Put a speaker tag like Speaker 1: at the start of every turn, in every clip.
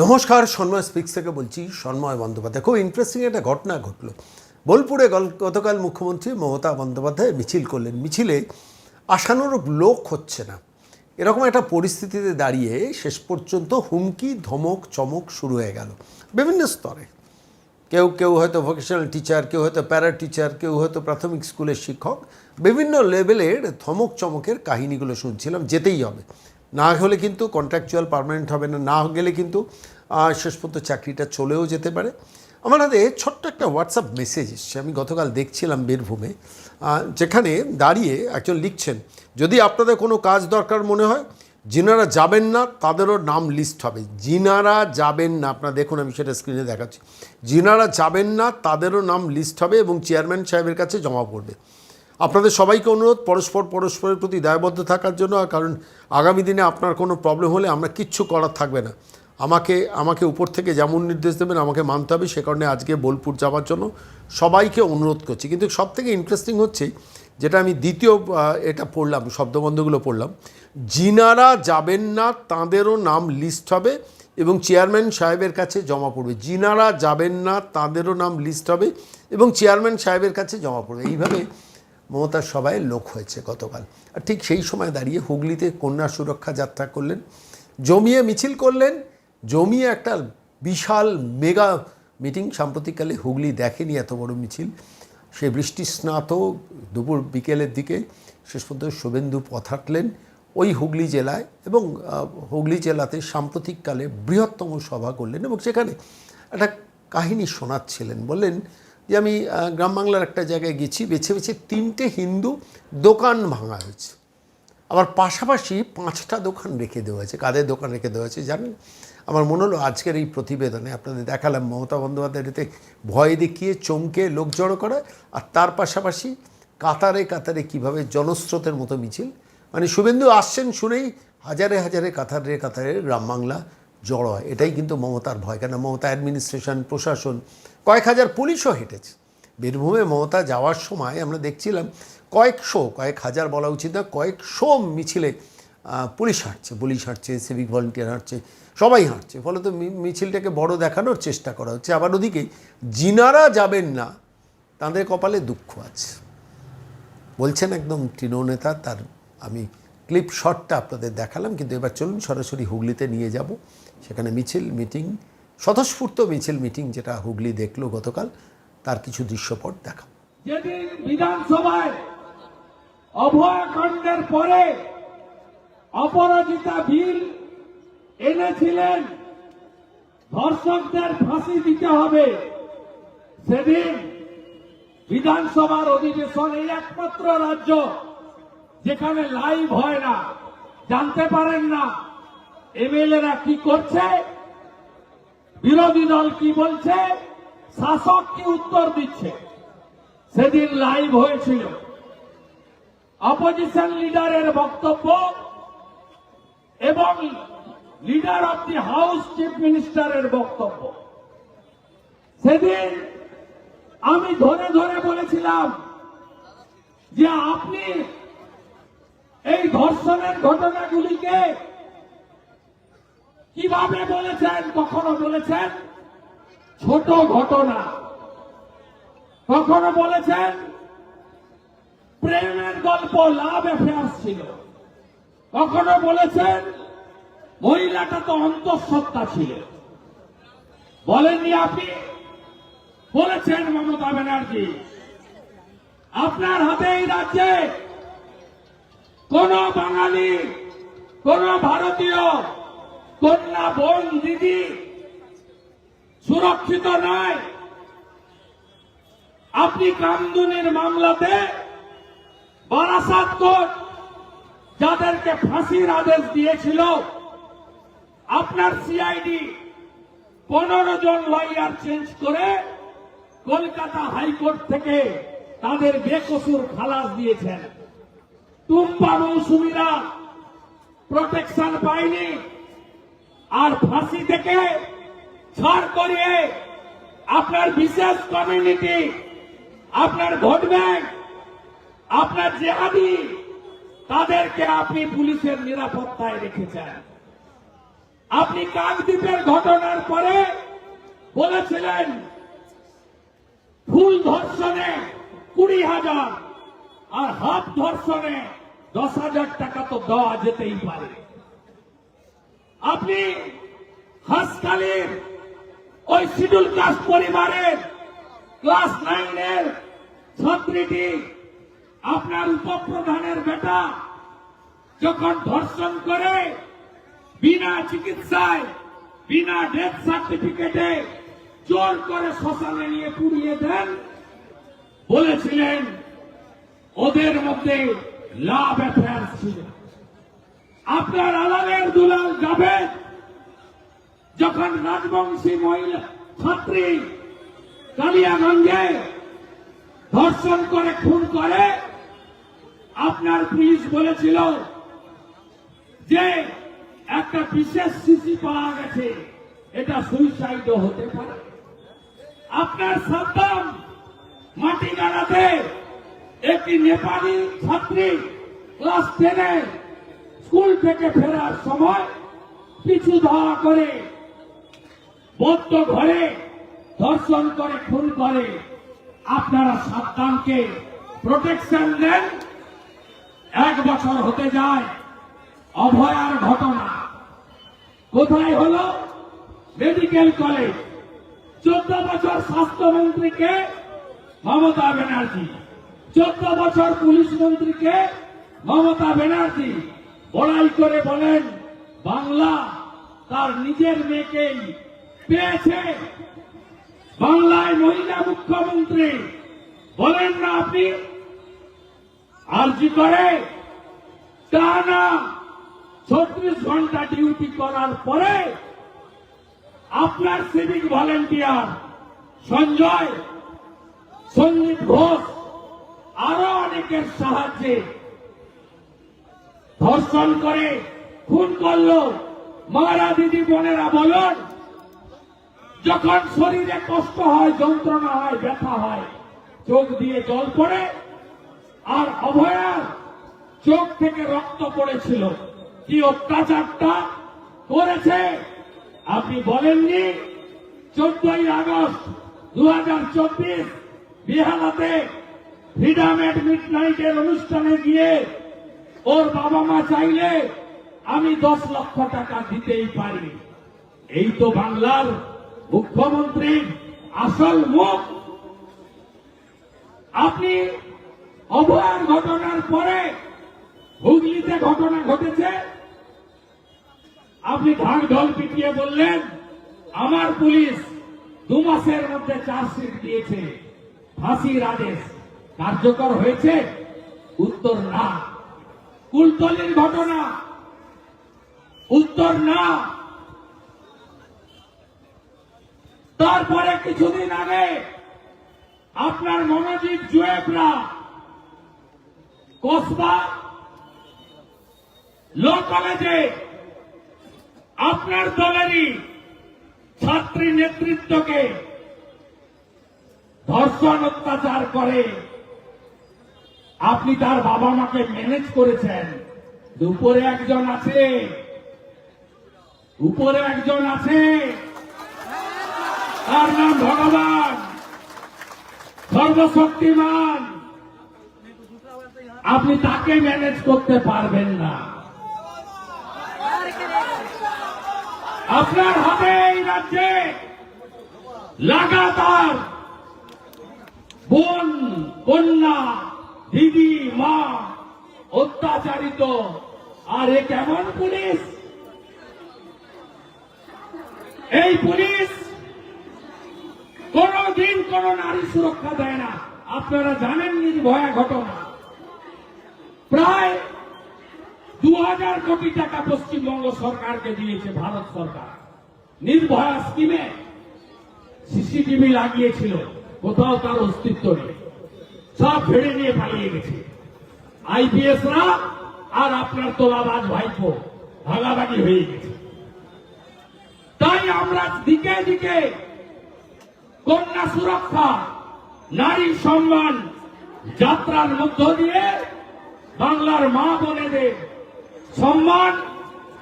Speaker 1: নমস্কার, সন্ময় স্পিক্স থেকে বলছি, সন্ময় বন্দ্যোপাধ্যায়। খুব ইন্টারেস্টিং একটা ঘটনা ঘটলো। বোলপুরে গতকাল মুখ্যমন্ত্রী মমতা বন্দ্যোপাধ্যায় মিছিল করলেন। মিছিলে আশানুরূপ লোক হচ্ছে না। এরকম একটা পরিস্থিতিতে দাঁড়িয়ে শেষ পর্যন্ত হুমকি, ধমক, চমক শুরু হয়ে গেল। বিভিন্ন স্তরে। কেউ কেউ হয়তো ভোকেশনাল টিচার কেউ হয়তো প্যারা টিচার কেউ হয়তো প্রাথমিক স্কুলের শিক্ষক। বিভিন্ন লেভেলের ধমক, চমকের কাহিনীগুলো শুনছিলাম। যেতেই হবে। না হলে কিন্তু কন্ট্রাকচুয়াল পার্মানেন্ট হবে না না গেলে কিন্তু শেষ পর্যন্ত চাকরিটা চলেও যেতে পারে। আমার হাতে ছোট্ট একটা হোয়াটসঅ্যাপ মেসেজ এসছে, আমি গতকাল দেখছিলাম বীরভূমে যেখানে দাঁড়িয়ে একজন লিখছেন, যদি আপনাদের কোনো কাজ দরকার মনে হয়, যিনারা যাবেন না, তাদেরও নাম লিস্ট হবে। যিনারা যাবেন না, আপনারা দেখুন, আমি সেটা স্ক্রিনে দেখাচ্ছি। যিনারা যাবেন না, তাদেরও নাম লিস্ট হবে এবং চেয়ারম্যান সাহেবের কাছে জমা পড়বে। আপনাদের সবাইকে অনুরোধ, পরস্পর পরস্পরের প্রতি দায়বদ্ধ থাকার জন্য কারণ আগামী দিনে আপনার কোনো প্রবলেম হলে আমরা কিচ্ছু করার থাকবে না। আমাকে আমাকে উপর থেকে যেমন নির্দেশ দেবেন, আমাকে মানতে হবে, সে কারণে আজকে বোলপুর যাওয়ার জন্য সবাইকে অনুরোধ করছি। কিন্তু সব থেকে ইন্টারেস্টিং হচ্ছে, যেটা আমি দ্বিতীয় এটা পড়লাম, শব্দবন্ধগুলো পড়লাম যিনারা যাবেন না, তাঁদেরও নাম লিস্ট হবে এবং চেয়ারম্যান সাহেবের কাছে জমা পড়বে। যিনারা যাবেন না, তাঁদেরও নাম লিস্ট হবে এবং চেয়ারম্যান সাহেবের কাছে জমা পড়বে। এইভাবে মমতার সভায় লোক হয়েছে গতকাল। আর ঠিক সেই সময় দাঁড়িয়ে হুগলিতে কন্যা সুরক্ষা যাত্রা করলেন, জমিয়ে মিছিল করলেন, জমিয়ে একটা বিশাল মেগা মিটিং সাম্প্রতিককালে হুগলি দেখেনি এত বড় মিছিল। সে বৃষ্টি স্নাত দুপুর বিকেলের দিকে শেষ পর্যন্ত শুভেন্দু পথ হাঁটলেন ওই হুগলি জেলায় এবং হুগলি জেলাতে সাম্প্রতিককালে বৃহত্তম সভা করলেন এবং সেখানে একটা কাহিনী শোনাচ্ছিলেন। বললেন যে আমি গ্রাম বাংলার একটা জায়গায় গেছি, বেছে বেছে তিনটে হিন্দু দোকান ভাঙা হয়েছে। আবার পাশাপাশি পাঁচটা দোকান রেখে দেওয়া হয়েছে। কাদের দোকান রেখে দেওয়া হয়েছে জানেন? আমার মনে হলো আজকের এই প্রতিবেদনে আপনাদের দেখালাম, মমতা বন্দ্যোপাধ্যায়ের এতে ভয় দেখিয়ে চমকে লোক জড়ো করা, আর তার পাশাপাশি কাতারে কাতারে কীভাবে জনস্রোতের মতো মিছিল। মানে শুভেন্দু আসছেন শুনেই হাজারে হাজারে কাতারে কাতারে গ্রাম বাংলা জড়ো হয়। এটাই কিন্তু মমতার ভয়। কেন মমতা অ্যাডমিনিস্ট্রেশন, প্রশাসন কয়েক হাজার পুলিশও হেঁটেছে। বীরভূমে মমতা যাওয়ার সময় আমরা দেখছিলাম কয়েকশো কয়েক হাজার বলা উচিত না কয়েকশো মিছিলে পুলিশ হাঁটছে পুলিশ হাঁটছে সিভিক ভলেন্টিয়ার হাঁটছে, সবাই হাঁটছে। ফলে তো মিছিলটাকে বড় দেখানোর চেষ্টা করা হচ্ছে। আবার ওদিকে যিনারা যাবেন না, তাদের কপালে দুঃখ আছে। বলছেন একদম তৃণনেতা তার আমি ক্লিপ শটটা আপনাদের দেখালাম, কিন্তু এবার চলুন সরাসরি হুগলিতে নিয়ে যাব। সেখানে মিছিল, মিটিং স্বতঃস্ফূর্ত মিছিল মিটিং যেটা হুগলি দেখল গতকাল, তার কিছু দৃশ্যপট দেখাবো
Speaker 2: যেদিন বিধানসভায় অভয়াকাণ্ডের পরে অপরাজিতা বিল এনেছিলেন, ধর্ষকদের ফাঁসি দিতে হবে, সেদিন বিধানসভার অধিবেশন এই একমাত্র রাজ্য যেখানে লাইভ হয় না। জানতে পারেন না এমএলএরা কি করছে? বিরোধী দল কি বলছে? শাসক কি উত্তর দিচ্ছে? সেদিন লাইভ হয়েছিল। অপোজিশন লিডারের বক্তব্য এবং leader of the house chief মিনিস্টারের বক্তব্য। সেদিন আমি ধরে ধরে বলেছিলাম যে আপনি এই ধর্ষণের ঘটনাগুলিকে কীভাবে বলেছেন, কখনো বলেছেন? ছোট ঘটনা। কখনো বলেছেন, প্রেমের গল্প লাভ অ্যাফেয়ার্স ছিল। কখনো বলেছেন, মহিলাটা তো অন্তঃসত্ত্বা ছিল। বলেননি আপনি? বলেছেন মমতা ব্যানার্জি। আপনার হাতে এই রাজ্যে কোন বাঙালি, কোন ভারতীয় কন্যা বোন দিদি সুরক্ষিত নয় আপনি কামদুনির মামলাতে বারাসাত কোর্ট যাদেরকে ফাঁসির আদেশ দিয়েছিল, আপনার সিআইডি পনেরো জন লয়ার চেঞ্জ করে কলকাতা হাইকোর্ট থেকে তাদের বেকসুর খালাস দিয়েছেন। টুম্পা মৌসুমীরা প্রোটেকশন পায়নি। আর ফাঁসি থেকে ছাড় করিয়ে আপনার বিশেষ কমিউনিটি আপনার ভোট ব্যাংক, আপনার জেহাদি, তাদেরকে আপনি পুলিশের নিরাপত্তায় রেখেছেন। আপনি কাকদ্বীপের ঘটনার পরে বলেছিলেন, ফুল ধর্ষণে কুড়ি হাজার আর হাফ ধর্ষণে দশ হাজার টাকা তো দেওয়া যেতেই পারে। আপনি হাসকালির ওই শিডিউল কাস্ট পরিবারের ক্লাস নাইনের ছাত্রীটি আপনার উপপ্রধানের বেটা যখন ধর্ষণ করে বিনা চিকিৎসায়, বিনা ডেথ সার্টিফিকেটে জোর করে শ্মশানে নিয়ে পুড়িয়ে দেন, বলেছিলেন, ওদের মধ্যে লাভ অ্যাফেয়ার ছিল। আপনার আলালের দুলাল জাভেদ যখন রাজবংশী মহিলা ছাত্রী কালিয়াগঞ্জে ধর্ষণ করে, খুন করে, আপনার পুলিশ বলেছিল যে একটা বিশেষ সিসি পাওয়া গেছে, এটা সুইসাইডও হতে পারে। আপনার সাদ্দাম মাটি গাড়াতে একটি নেপালি ছাত্রী ক্লাস টেনে স্কুল থেকে ফেরার সময় পিছু ধাওয়া করে, বদ্ধ ঘরে ধর্ষণ করে, খুন করে। আপনারা সাদ্দামকে প্রোটেকশন দেন। এক বছর হতে যায়, অভয়ার ঘটনা। কোথায় হলো? Medical college. চোদ্দ বছর স্বাস্থ্যমন্ত্রীকে মমতা ব্যানার্জি। চোদ্দ বছর পুলিশ মন্ত্রীকে মমতা ব্যানার্জি। বড়াই করে বলেন, বাংলা তার নিজের মেয়েকেই পেয়েছে। বাংলায় মহিলা মুখ্যমন্ত্রী বলেন না আপনি? আর্জি করে? টানা ছত্রিশ ঘণ্টা ডিউটি করার পরে আপনার সিভিক ভলেন্টিয়ার সঞ্জয়, সঞ্জীব ঘোষ আরও অনেকের সাহায্যে ধর্ষণ করে, খুন করল। মারা দিদি বোনেরা বলুন, যখন শরীরে কষ্ট হয়, যন্ত্রণা হয়, ব্যথা হয়, চোখ দিয়ে জল পড়ে, আর অভয়ার চোখ থেকে রক্ত পড়েছিল। কি অত্যাচারটা করেছে? আপনি বলেননি, চোদ্দই আগস্ট দু হাজার চব্বিশ বিহালাতে ফ্রিডম এট মিড নাইটের অনুষ্ঠানে গিয়ে ওর বাবা মা চাইলে আমি দশ লক্ষ টাকা দিতেই পারি। এই তো বাংলার মুখ্যমন্ত্রীর আসল মুখ। আপনি অভয়ার ঘটনার পরে হুগলিতে ঘটনা ঘটেছে। আপনি ঢাক ঢোল পিটিয়ে বললেন, আমার পুলিশ দু মাসের মধ্যে চার্জশিট দিয়েছে। ফাঁসির আদেশ কার্যকর হয়েছে? উত্তর না। কুলতলির ঘটনা। উত্তর না। তারপরে কিছুদিন আগে আপনার মনোজিৎ জুয়েবরা কসবা ল কলেজে আপনার দলেরই ছাত্রী নেতৃত্বকে ধর্ষণ অত্যাচার করে আপনি তার বাবা মাকে ম্যানেজ করেছেন। উপরে একজন আছে। উপরে একজন আছে। তার নাম ভগবান। সর্বশক্তিমান। আপনি তাকে ম্যানেজ করতে পারবেন না। আপনার হাতে এই রাজ্যে লাগাতার বোন কন্যা দিদি, মা, অত্যাচারিত। আর এ কেমন পুলিশ? এই পুলিশ কোনদিন কোন নারী সুরক্ষা দেয় না। আপনারা জানেন নির্ভয়া ঘটনা। প্রায় দু হাজার কোটি টাকা পশ্চিমবঙ্গ সরকারকে দিয়েছে ভারত সরকার। নির্ভয়া স্কিমে সিসিটিভি লাগিয়েছিল, কোথাও তার অস্তিত্ব নেই। সব ফেড়ে নিয়ে পালিয়ে গেছে। আইপিএসরা আর আপনার তোলাবাজ ভাইপো ভাগাভাগি হয়ে গেছে। তাই আমরা দিকে দিকে কন্যা সুরক্ষা, নারী সম্মান যাত্রার মধ্য দিয়ে বাংলার মা বোনেদের সম্মান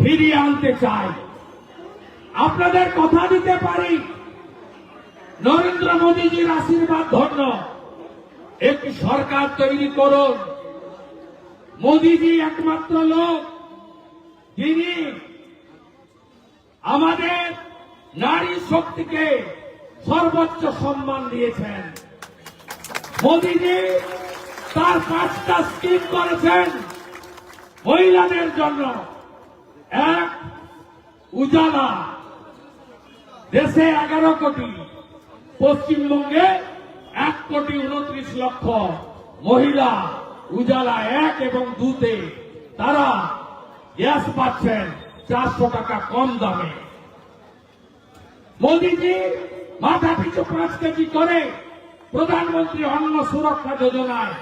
Speaker 2: ফিরিয়ে আনতে চাই। আপনাদের কথা দিতে পারি। নরেন্দ্র মোদীজির আশীর্বাদ ধন্য। একটি সরকার তৈরি করুন। মোদীজি একমাত্র লোক, যিনি আমাদের নারী শক্তিকে সর্বোচ্চ সম্মান দিয়েছেন। মোদীজি তার পাঁচটা স্কিম করেছেন মহিলাদের জন্য। এক, উজালা। দেশে এগারো কোটি পশ্চিমবঙ্গে এক কোটি উনত্রিশ লক্ষ মহিলা উজালা এক এবং দুতে তারা গ্যাস পাচ্ছেন চারশো টাকা কম দামে। মোদীজি মাথা পিছু পাঁচ কেজি করে? প্রধানমন্ত্রী অন্ন সুরক্ষা যোজনায়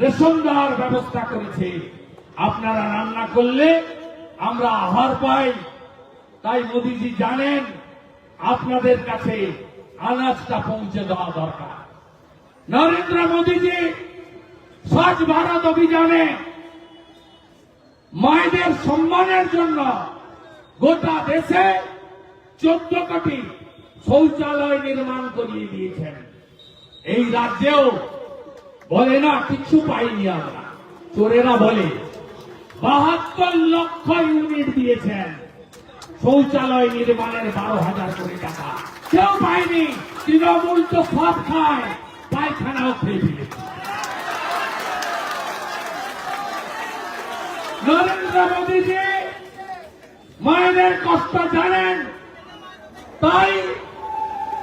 Speaker 2: রেশন দেওয়ার ব্যবস্থা করেছে। আপনারা রান্না করলে আমরা আহার পাই। তাই মোদীজি জানেন, আপনাদের কাছে আনাজটা পৌঁছে দেওয়া দরকার। নরেন্দ্র মোদীজি স্বচ্ছ ভারত অভিযানে মায়েদের সম্মানের জন্য গোটা দেশে চোদ্দ কোটি শৌচালয় নির্মাণ করিয়ে দিয়েছেন। এই রাজ্যেও বলে না কিছু পাইনি আমরা। চোরেরা বলে, বাহাত্তর লক্ষ ইউনিট দিয়েছেন। শৌচালয় নির্মাণের বারো হাজার কোটি টাকা। কেউ পায়নি, তৃণমূল তো সব খায়। পায়খানাও খেয়ে ফেলেছে নরেন্দ্র মোদীজি মায়েদের কষ্ট জানেন, তাই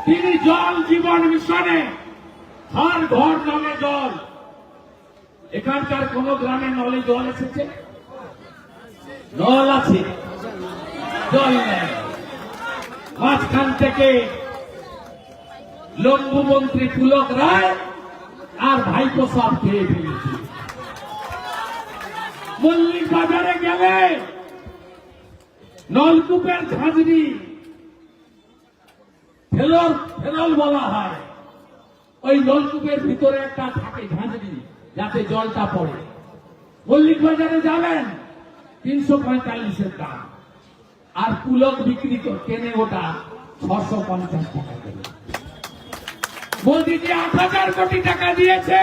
Speaker 2: তিনি জল জীবন মিশনে হার ঘর নলে জল। এখানকার কোন গ্রামে নলে জল এসেছে? নল আছে। জল নেই। মাঝখান থেকে লম্বু মন্ত্রী পুলক রায় আর সব খেয়ে ফেলেছে। মল্লিক বাজারে গেলে নলকূপের ফেলর ফেলল বলা হয়। ওই নলকূপের ভিতরে একটা থাকে ঝাঁঝরি যাতে জলটা পড়ে। মল্লিক বাজারে যাবেন, তিনশো পঁয়তাল্লিশের দাম। আর পুলক বিক্রি কর- কেনে ওটা ছশো পঞ্চাশ টাকা মোদিজি আট হাজার কোটি টাকা দিয়েছে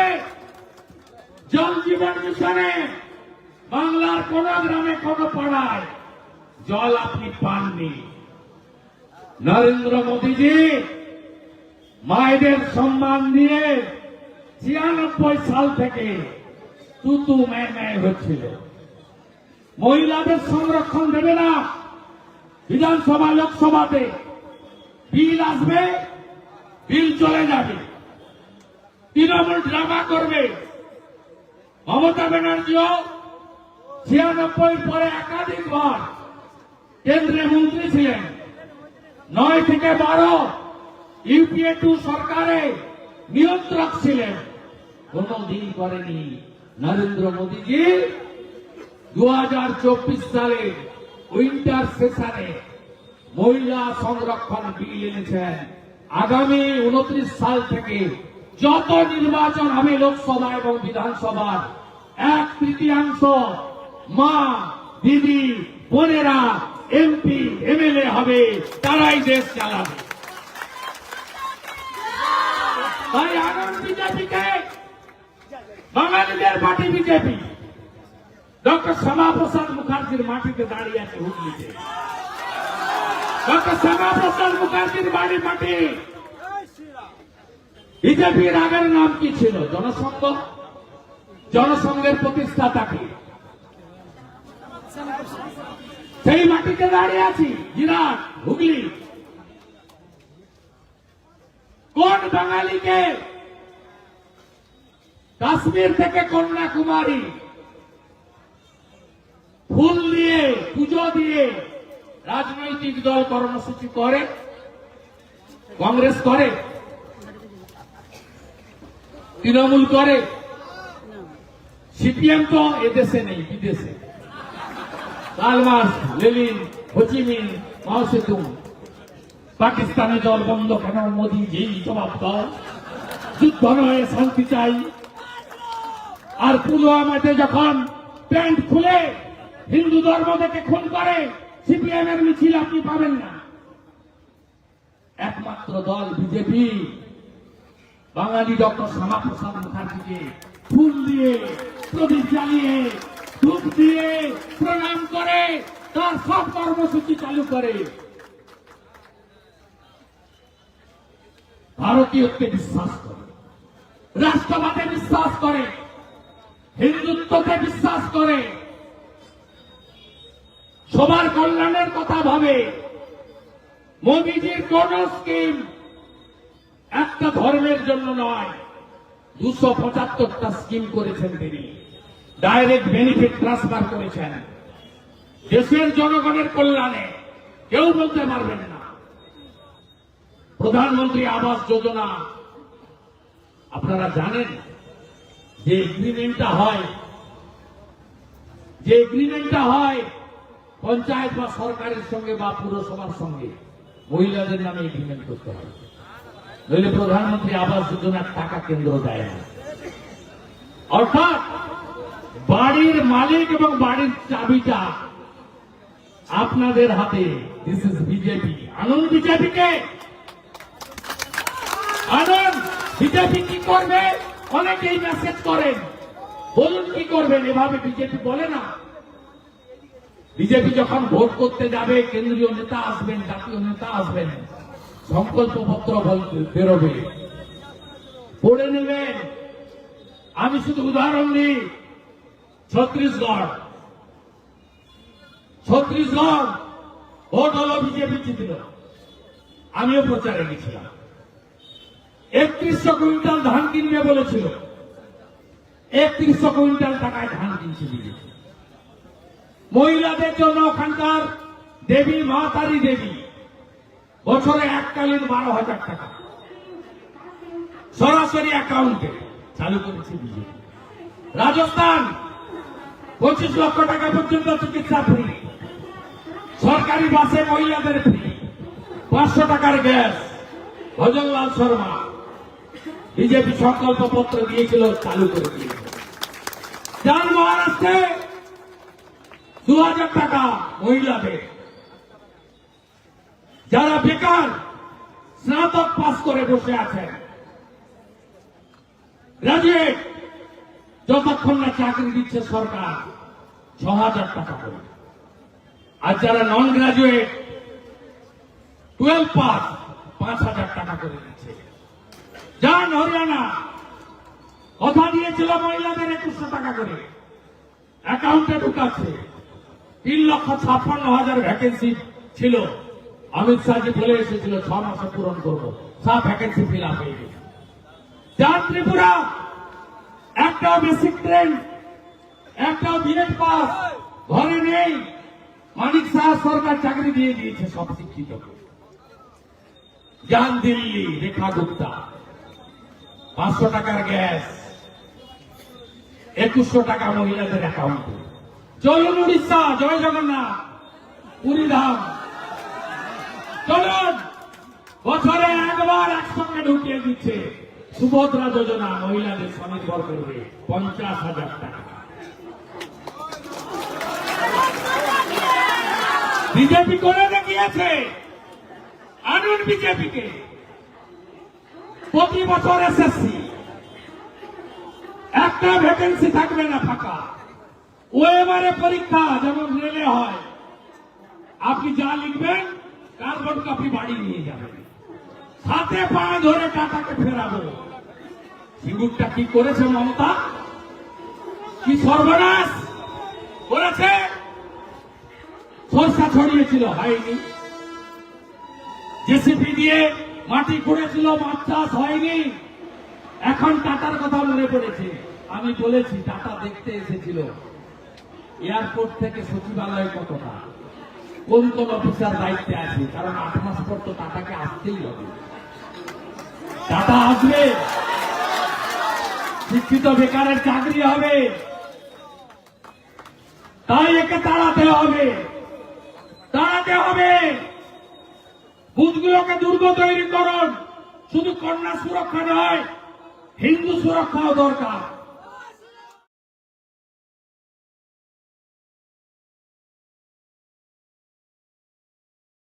Speaker 2: জল জীবন মিশনে। বাংলার কোন গ্রামে কোন পাড়ায় জল আপনি পাননি। নরেন্দ্র মোদীজি মায়েদের সম্মান দিয়ে ছিয়ানব্বই সাল থেকে তুতু মেয়ে মেয়ে হচ্ছিল। মহিলাদের সংরক্ষণ দেবে না। বিধানসভা, লোকসভাতে বিল আসবে। বিল চলে যাবে। তৃণমূল ড্রামা করবে। মমতা ব্যানার্জিও ছিয়ানব্বই পরে একাধিকবার কেন্দ্রীয় মন্ত্রী ছিলেন। নয় থেকে বারো ইউপিএ টু সরকারে নিয়ন্ত্রক ছিলেন। কোনদিন করেনি নরেন্দ্র মোদীজি। দু হাজার চব্বিশ সালে উইন্টার সেশনে মহিলা সংরক্ষণ বিল এনেছেন। আগামী উনত্রিশ সাল থেকে যত নির্বাচন হবে লোকসভা এবং বিধানসভার, এক তৃতীয়াংশ মা, দিদি, বোনেরা, এমপি, এমএলএ হবে, তারাই দেশ চালাবে। তাই আগাম বিজেপিকে, বাঙালিদের পার্টি বিজেপি, ডক্টর শ্যামাপ্রসাদ মুখার্জির মাটিতে দাঁড়িয়ে আছে হুগলিতে। বিজেপির আগের নাম কি ছিল? জনসংঘ? জনসংঘের প্রতিষ্ঠাতাকে। সেই মাটিতে দাঁড়িয়ে আছি জিরাট হুগলি। কোন বাঙালিকে কাশ্মীর থেকে কন্যাকুমারী ফুল দিয়ে, পুজো দিয়ে রাজনৈতিক দল কর্মসূচি করে, কংগ্রেস করে, তৃণমূল করে। সিপিএম তো এদেশে নেই, বিদেশে। লালমাস লেলিন হোচিমিন, মাও পাকিস্তানে জল বন্ধ কেন মোদী যেই জবাব দাও। যুদ্ধ নয়, শান্তি চাই। আর পুলওয়ামাতে যখন প্যান্ট খুলে, হিন্দু ধর্ম থেকে খুন করে সিপিএম এর মিছিল আপনি পাবেন না। একমাত্র দল বিজেপি। বাঙালি ডক্টর শ্যামাপ্রসাদ মুখার্জিকে ফুল দিয়ে, প্রদীপ জ্বালিয়ে, ধূপ দিয়ে প্রণাম করে, তার সব কর্মসূচি চালু করে। ভারতীয়ত্বে বিশ্বাস করে, রাষ্ট্রবাদে বিশ্বাস করে হিন্দুত্বতে বিশ্বাস করে সবার কল্যাণের কথা ভাবে। মোদিজির কোন স্কিম একটা ধর্মের জন্য নয়, দুশো পঁচাত্তরটা স্কিম করেছেন তিনি। ডাইরেক্ট বেনিফিট ট্রান্সফার করেছেন। দেশের জনগণের কল্যাণে কেউ বলতে পারবেন না। প্রধানমন্ত্রী আবাস যোজনা, আপনারা জানেন যে এগ্রিমেন্টটা হয়, যে এগ্রিমেন্টটা হয় পঞ্চায়েত বা সরকারের সঙ্গে বা পুরসভার সঙ্গে মহিলাদের নামে এগ্রিমেন্ট করতে হয় নইলে প্রধানমন্ত্রী আবাস যোজনার টাকা কেন্দ্র দেয় না। অর্থাৎ বাড়ির মালিক এবং বাড়ির চাবিটা আপনাদের হাতে। দিস ইজ বিজেপি আনন্দ বিজেপিকে আনন্দ বিজেপি কি করবে? অনেকেই মেসেজ করেন। বলুন কি করবেন? এভাবে বিজেপি বলে না। বিজেপি যখন ভোট করতে যাবে, কেন্দ্রীয় নেতা আসবেন, জাতীয় নেতা আসবেন, সংকল্পপত্র বলতে বেরোবে। পড়ে নেবেন। আমি শুধু উদাহরণ দিই, ছত্রিশগড়। ছত্রিশগড়, ভোট হলো বিজেপি জিতল আমিও প্রচারে গেছিলাম। একত্রিশশো কুইন্টাল ধান কিনবে বলেছিল। একত্রিশশো কুইন্টাল টাকায় ধান কিনছে বিজেপি। মহিলাদের জন্য ওখানকার দেবী, মা তারি দেবী। বছরে এককালীন বারো হাজার টাকা। সরাসরি অ্যাকাউন্টে। চালু করেছে বিজেপি। রাজস্থান, পঁচিশ লক্ষ টাকা পর্যন্ত চিকিৎসা ফ্রি। সরকারি বাসে মহিলাদের ফ্রি। পাঁচশো টাকার গ্যাস। ভজনলাল শর্মা। বিজেপি সংকল্প পত্র দিয়েছিল, চালু করে দিয়েছে। যার মহারাষ্ট্রে দু হাজার টাকা মহিলাদের। যারা বেকার, স্নাতক পাস করে বসে আছেন। গ্রাজুয়েট যতক্ষণ না চাকরি দিচ্ছে সরকার ছ হাজার টাকা করে। আর যারা নন গ্রাজুয়েট টুয়েলভ পাস পাঁচ হাজার টাকা করে দিচ্ছে। যান হরিয়ানা, কথা দিয়েছিল মহিলাদের একুশশো টাকা করে। অ্যাকাউন্টে ঢুকাচ্ছে। তিন লক্ষ ছাপ্পান্ন হাজার ভ্যাকেন্সি ছিল। অমিত শাহজি বলে এসেছিল, ছ মাসে পূরণ করব। সব ভ্যাকেন্সি ফিল আপ হয়ে গেছে। যার ত্রিপুরা, একটাও বেসিক ট্রেন একটাও বিএড পাস ঘরে নেই। মানিক শাহ সরকার চাকরি দিয়ে দিয়েছে, সব শিক্ষিত। যান দিল্লি, রেখা গুপ্তা। পাঁচশো টাকার গ্যাস, একুশশো টাকা মহিলাদের অ্যাকাউন্টে চলুন উড়িষ্যা, জয় জগন্নাথ। পুরী ধাম। চলুন, বছরে একবার একসঙ্গে ঢুকিয়ে দিচ্ছে সুভদ্রা যোজনা মহিলাদের স্বনির্ভর করবে পঞ্চাশ হাজার টাকা। বিজেপি করে দেখিয়েছে, আনুন বিজেপিকে। প্রতি বছর এসএসসি। একটা ভ্যাকেন্সি থাকবে না ফাঁকা। ও এবারে পরীক্ষা যেমন রেলে হয়, আপনি যা লিখবেন, কার্বন কপি বাড়ি নিয়ে যাবেন। হাতে পা ধরে টাকাকে ফেরাবো। সিঙ্গুরটা কি করেছে মমতা? কি সর্বনাশ করেছে? সরষা ছড়িয়েছিল, হয়নি। জেসিপি দিয়ে মাটি খুঁড়েছিল মাছ চাষ হয়নি। এখন টাটার কথা মনে পড়েছে। আমি বলেছি, টাটা দেখতে এসেছিল। এয়ারপোর্ট থেকে সচিবালয় কতটা? কোন কোন অফিসার দায়িত্বে আছে, কারণ আট মাস পর তো টাটাকে আসতেই হবে। টাটা আসবে। শিক্ষিত বেকারের চাকরি হবে। তাই একে তাড়াতে হবে। তাড়াতে হবে। বুথগুলোকে দুর্গ তৈরি করুন। শুধু কন্যা সুরক্ষা নয়, হিন্দু সুরক্ষাও দরকার।